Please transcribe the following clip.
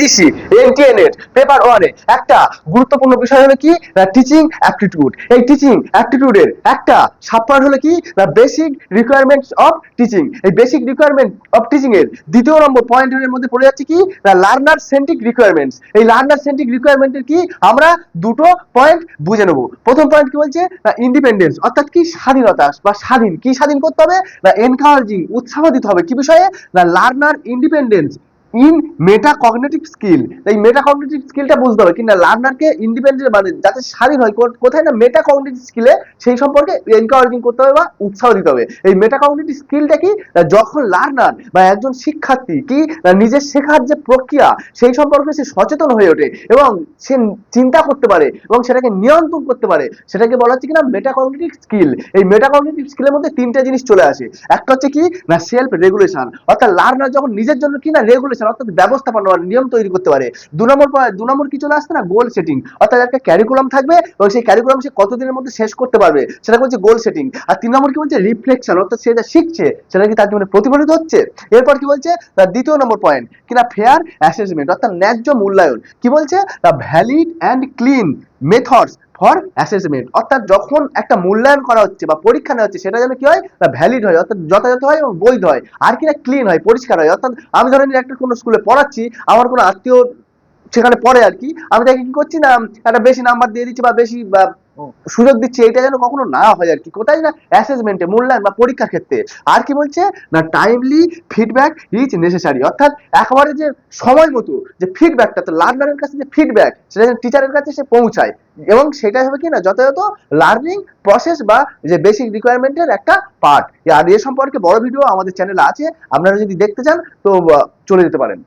DC এনটিএনএট paper ওয়ানে একটা গুরুত্বপূর্ণ বিষয় হলো কি? না টিচিং অ্যাপটিটিউড এই টিচিং অ্যাপটিটিউডের একটা সাবপার্ট হলো কি? না বেসিক রিকোয়ারমেন্টস অফ টিচিং এই বেসিক রিকোয়ারমেন্ট অফ টিচিং এর দ্বিতীয় নম্বর পয়েন্ট এর মধ্যে পড়ে যাচ্ছে কি? না লার্নার সেন্ট্রিক রিকোয়ারমেন্টস এই লার্নার সেন্ট্রিক রিকোয়ারমেন্টের কি? আমরা দুটো পয়েন্ট বুঝে নেব। প্রথম পয়েন্ট কি বলছে? না ইন্ডিপেন্ডেন্স অর্থাৎ কি স্বাধীনতা বা স্বাধীন। কি স্বাধীন করতে হবে? না এনকারেজিং উৎসাহ দিতে হবে। কি বিষয়ে? না learner independence in metacognitive skill এই মেটা কগনিটিভ স্কিলটা বুঝতে হবে। কিনা লার্নারকে ইন্ডিপেন্ডেন্ট মানে যাতে স্বাধীন হয় কোথায় না মেটা কগনিটিভ স্কিলে সেই সম্পর্কে এনকারেজিং করতে হবে বা উৎসাহ দিতে হবে। এই মেটা কগনিটিভ স্কিলটা কি যখন লার্নার বা একজন শিক্ষার্থী কি নিজের শেখার যে প্রক্রিয়া, সেই সম্পর্কে সে সচেতন হয়ে ওঠে এবং সে চিন্তা করতে পারে এবং সেটাকে নিয়ন্ত্রণ করতে পারে। সেটাকে বলা হচ্ছে কিনা মেটা কগনিটিভ স্কিল এই মেটা কগনিটিভ স্কিলের মধ্যে তিনটা জিনিস চলে আসে। একটা হচ্ছে কি? না সেলফ রেগুলেশন অর্থাৎ লার্নার যখন নিজের জন্য কি না রেগুলেশন অর্থাৎ ব্যবস্থাপনা বা নিয়ম তৈরি করতে পারে। দু নম্বর দু নম্বর কি চলে আসছে না? গোল সেটিং অর্থাৎ একটা ক্যারিকুলাম থাকবে এবং সেই ক্যারিকুলাম সে কতদিনের মধ্যে শেষ করতে পারবে? সেটা বলছে গোল সেটিং আর তিন নম্বর কি বলছে? রিফ্লেকশন অর্থাৎ সে যা শিখছে, সেটা কি তার জীবনে প্রতিফলিত হচ্ছে? এরপর কি বলছে? তার দ্বিতীয় নম্বর পয়েন্ট কিনা ফেয়ার অ্যাসেসমেন্ট অর্থাৎ ন্যায্য মূল্যায়ন। কি বলছে? The valid and clean methods for assessment অর্থাৎ যখন একটা মূল্যায়ন করা হচ্ছে বা পরীক্ষা নেওয়া হচ্ছে, সেটা যেন কি হয়? না ভ্যালিড হয়, অর্থাৎ যথাযথ হয় এবং বৈধ হয়। আর কি না ক্লিন হয়, পরিষ্কার হয়। অর্থাৎ আমি ধরেন একটা কোনো স্কুলে পড়াচ্ছি, আমার কোনো আত্মীয় সেখানে পড়ে আর কি, আমি তাকে কি করছি না, একটা বেশি নাম্বার দিয়ে দিচ্ছি বা বেশি সুযোগ দিচ্ছি এটা যেন কখনো না হয় আর কি। কোথায় না অ্যাসেসমেন্টে মূল্যায়ন বা পরীক্ষার ক্ষেত্রে। আর কি বলছে? না টাইমলি ফিডব্যাক ইজ নেসেসারি অর্থাৎ একেবারে যে সময় মতো, যে ফিডব্যাকটা তো লার্নারের কাছে যে ফিডব্যাক সেটা যেন টিচারের কাছে সে পৌঁছায়। এবং সেটাই হবে কি না, যথাযথ লার্নিং প্রসেস বা যে বেসিক রিকোয়ারমেন্টের একটা পার্ট আর এ সম্পর্কে বড় ভিডিও আমাদের চ্যানেলে আছে, আপনারা যদি দেখতে চান, তো চলে যেতে পারেন।